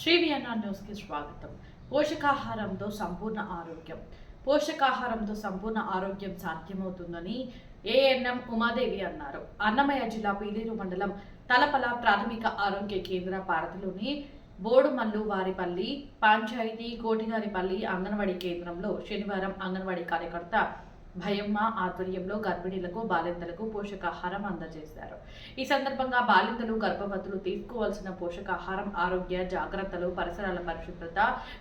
శ్రీవియన్నా న్యూస్కి స్వాగతం. పోషకాహారంతో సంపూర్ణ ఆరోగ్యం. పోషకాహారంతో సంపూర్ణ ఆరోగ్యం సాధ్యమవుతుందని ఏఎన్ఎం ఉమాదేవి అన్నారు. అన్నమయ్య జిల్లా పీలేరు మండలం తలపల ప్రాథమిక ఆరోగ్య కేంద్ర పారతిలోని బోడుమల్లు వారిపల్లి పంచాయతీ కోటిగారిపల్లి అంగన్వాడీ కేంద్రంలో శనివారం అంగన్వాడీ కార్యకర్త భయమ్మ ఆధ్వర్యంలో గర్భిణీలకు బాలింతలకు పోషకాహారం అందజేశారు. ఈ సందర్భంగా బాలింతలు గర్భవతులు తీసుకోవాల్సిన పోషకాహారం ఆరోగ్య జాగ్రత్తలు పరిసరాల పరిశుభ్రత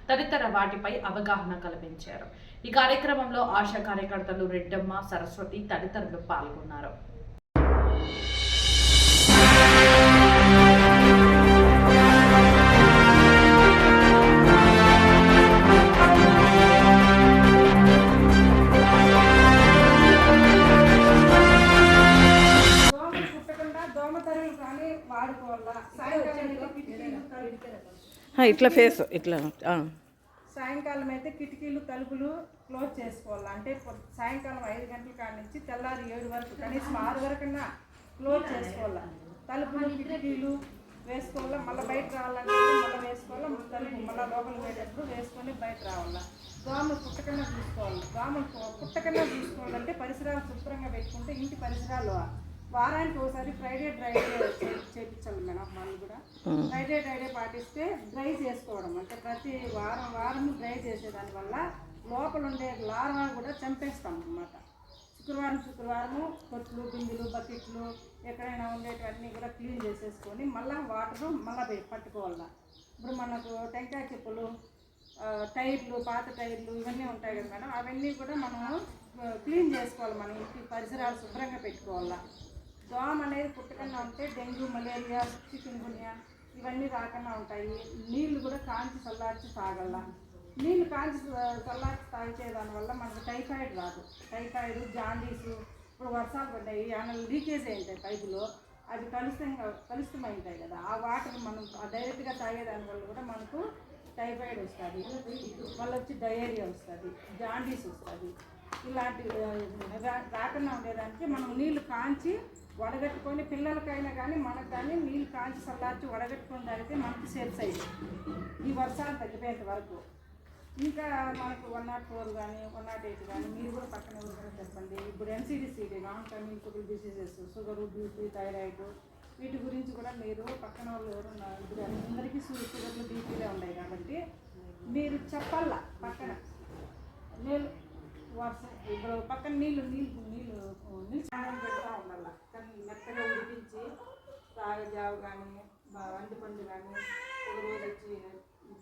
తదితర వాటిపై అవగాహన కల్పించారు. ఈ కార్యక్రమంలో ఆశా కార్యకర్తలు రెడ్డమ్మ సరస్వతి తదితరులు పాల్గొన్నారు. కానీ వాడుకోవాలా? సాయంకాలం ఇట్లా ఫేస్ ఇట్లా. సాయంకాలం అయితే కిటికీలు తలుపులు క్లోజ్ చేసుకోవాలా? అంటే సాయంకాలం ఐదు గంటల కాడ నుంచి తెల్లారి ఏడు వరకు కనీసం ఆరు వరకన్నా క్లోజ్ చేసుకోవాలా? తలుపులు కిటికీలు వేసుకోవాలా? మళ్ళీ బయట రావాలంటే మళ్ళీ వేసుకోవాలా? తలుపు మళ్ళీ లోపలికి పోయేటప్పుడు వేసుకొని బయట రావాలా? దోమలు పుట్టకన్నా చూసుకోవాలి దోమలు పుట్టకన్నా చూసుకోవాలంటే పరిసరాలు శుభ్రంగా పెట్టుకుంటే ఇంటి పరిసరాలు వారానికి ఒకసారి ఫ్రైడే డ్రై డే చే- చేయించాలి మేడం వాళ్ళు కూడా. ఫ్రైడే డ్రై డే పాటిస్తే డ్రై చేసుకోవడం. అంటే ప్రతి వారం వారం డ్రై చేసేదాని వల్ల లోపల ఉండే లార్వా కూడా చంపేస్తాం అన్నమాట. శుక్రవారం శుక్రవారము కొట్లు బిందులు బకెట్లు ఎక్కడైనా ఉండేటివన్నీ కూడా క్లీన్ చేసేసుకొని మళ్ళీ వాటర్ మళ్ళీ పట్టుకోవాలా. ఇప్పుడు మనకు టెంకాయ చెప్పులు టైర్లు పాత టైర్లు ఇవన్నీ ఉంటాయి కదా మేడం అవన్నీ కూడా మనం క్లీన్ చేసుకోవాలి మన ఇంటి పరిసరాలు శుభ్రంగా పెట్టుకోవాలా. దోమ అనేది పుట్టకుండా ఉంటే డెంగ్యూ మలేరియా చికెన్ గున్యా ఇవన్నీ రాకుండా ఉంటాయి. నీళ్ళు కూడా కాంచి చల్లార్చి తాగల నీళ్ళు కాంచి చల్లార్చి తాగితే దానివల్ల మనకు టైఫాయిడ్ రాదు. టైఫాయిడ్ జాండీసు ఇప్పుడు వర్షాలు పడ్డాయి. ఏమైనా లీకేజ్ అయింటాయి పైపులో అది కలుషితం కలుషితమై ఉంటాయి కదా. ఆ వాటర్ మనం డైరెక్ట్గా తాగేదాని వల్ల కూడా మనకు టైఫాయిడ్ వస్తుంది. మళ్ళీ వచ్చి డయేరియా వస్తుంది. జాండీస్ వస్తుంది. ఇలాంటి రాకుండా ఉండేదానికి మనం నీళ్ళు కాంచి వడగట్టుకొని పిల్లలకైనా కానీ మనకు కానీ నీళ్ళు కాంచి చల్లార్చి వడగట్టుకొని తాగితే మనకి సేఫ్ సైడ్ ఈ వర్షాలు తగ్గిపోయేంత వరకు. ఇంకా మనకు వన్ నాట్ ఫోర్ కానీ వన్ నాట్ ఎయిట్ కానీ మీరు కూడా పక్కన ఎవరికైనా చెప్పండి. ఇప్పుడు ఎన్సీడీసీడీ non communicable diseases sugar BP thyroid వీటి గురించి కూడా మీరు పక్కన వాళ్ళు ఎవరు ఇప్పుడు అందరికీ షుగర్లు బీపీలే ఉన్నాయి కాబట్టి మీరు చెప్పాలా? పక్కన. వర్షం ఇప్పుడు పక్కన నీళ్ళు నీళ్ళు నీళ్ళు నీళ్ళు పెడతా ఉండాలి? కానీ మెత్తగా ఉడికించి రాగజావు కానీ వంటి పండు కానీ ఒక రోజు వచ్చి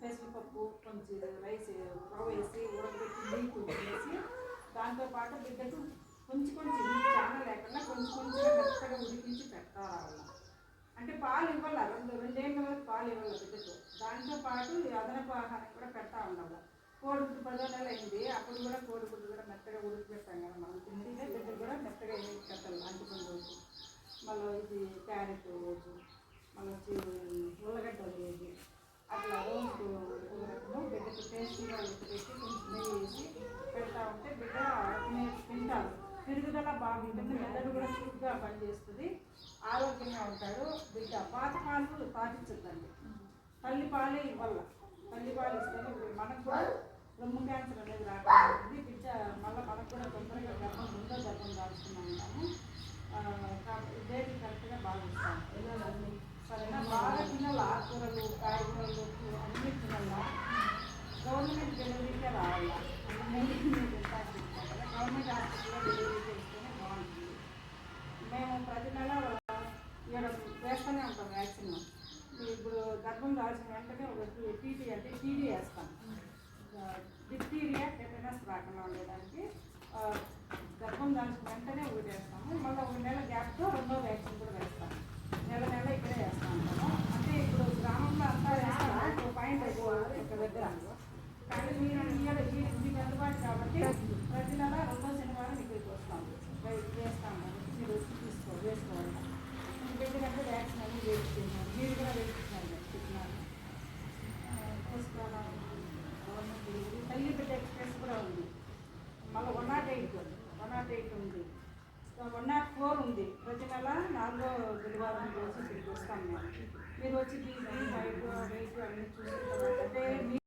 పెసరపప్పు కొంచెం రైస్ రవ్వ వేసి ఉడకబెట్టి నీళ్ళు కొంచెం వేసి దాంతోపాటు బిడ్డకు కొంచెం కొంచెం చాలా లేకుండా కొంచెం కొంచెం మెత్తగా ఉడికించి పెట్టాలి అంటే పాలు ఇవ్వాలి? రెండు రెండేళ్ళ వరకు పాలు ఇవ్వాలి బిడ్డకు? దాంతో పాటు అదనపు ఆహారం కూడా పెడతా ఉండాలి? కోడిగుడ్డు పదో నెల అయింది అప్పుడు కూడా కోడిగుడ్డు కూడా మెత్తగా ఉడికిపెట్టాం కదా మనం. తింటే బిడ్డ కూడా మెత్తగా వేసి పెట్టాలి అంటుకుని రోజు. మళ్ళీ ఇది క్యారెట్ రోజు. మళ్ళీ వచ్చి ఉల్లగడ్డ రోజు అట్లా రోజు రకము బిడ్డకు టేస్టీగా పెట్టి కొంచెం నెయ్యి వేసి పెడతా ఉంటే బిడ్డ తింటారు పెరుగుదల బాగుంటుంది మెదడు కూడా చురుగ్గా పనిచేస్తుంది. ఆరోగ్యంగా ఉంటాడు బిడ్డ. పాత పాలు పాటించద్దండి తల్లి పాలే ఇవ్వాలి. తల్లి పాలు ఇస్తేనే మనకు కూడా రొమ్ము క్యాన్సర్ అనేది రాకపోతుంది పిచ్చ మళ్ళీ మనకు కూడా తొందరగా గర్భం ముందో గర్భం దాచుకున్నాం కానీ ఆ, డేట్ కరెక్ట్గా బాగా ఇస్తాం సరేనా? బాగా తినాలి? ఆకుకూరలు కాయగూరలు అన్ని తినాలా? గవర్నమెంట్ డెలివరీకే రావాలా? గవర్నమెంట్ హాస్పిటల్లో డెలివరీ చేస్తేనే బాగుంటుంది. మేము ప్రతి నెల ఇక్కడ వేస్తూనే ఉంటాం వ్యాక్సిన్. ఇప్పుడు గర్భం దాల్చిన వెంటనే ఒక టీటీ అంటే టీడీ వేస్తాం. డిప్టీరియా టెటనస్ రాకుండా ఉండడానికి గర్భం దాల్చిన వెంటనే ఒకటి మళ్ళీ ఒక నెల గ్యాప్తో రెండో వ్యాక్సిన్ కూడా వేస్తాము. నెల నెల ఇక్కడే వేస్తాం ఉంటాము అంటే ఇప్పుడు గ్రామంలో అంతా వేస్తాము ఒక పాయింట్ అయిపోవాలి ఒక దగ్గర. కానీ మీరు ఇయ్యాలి మీకు అందుబాటు కాబట్టి ప్రతి నెల రెండో శనివారం ఇక్కడికి వస్తాం వే- వేస్తాం కాబట్టి మీరు వచ్చి తీసుకో వేసుకోవాలి ఎందుకంటే వ్యాక్సిన్ అన్ని వేసుకున్నారు మీరు కూడా వేసుకున్నారు కదా, చెప్పినారు పుస్తకాలు గవర్నమెంట్ డెలివరీ తల్లి బిడ్డ ఎక్స్ప్రెస్ కూడా ఉంది మళ్ళీ one nought eight one nought eight ఉంది వన్ నాట్ ఫోర్ ఉంది. ప్రతి నెల నాలుగో బుధవారం రోజు ఇక్కడికి వస్తాం మేము. మీరు వచ్చి బీపీ హైట్ వెయిట్ వెళ్ళి చూసుకుంటామని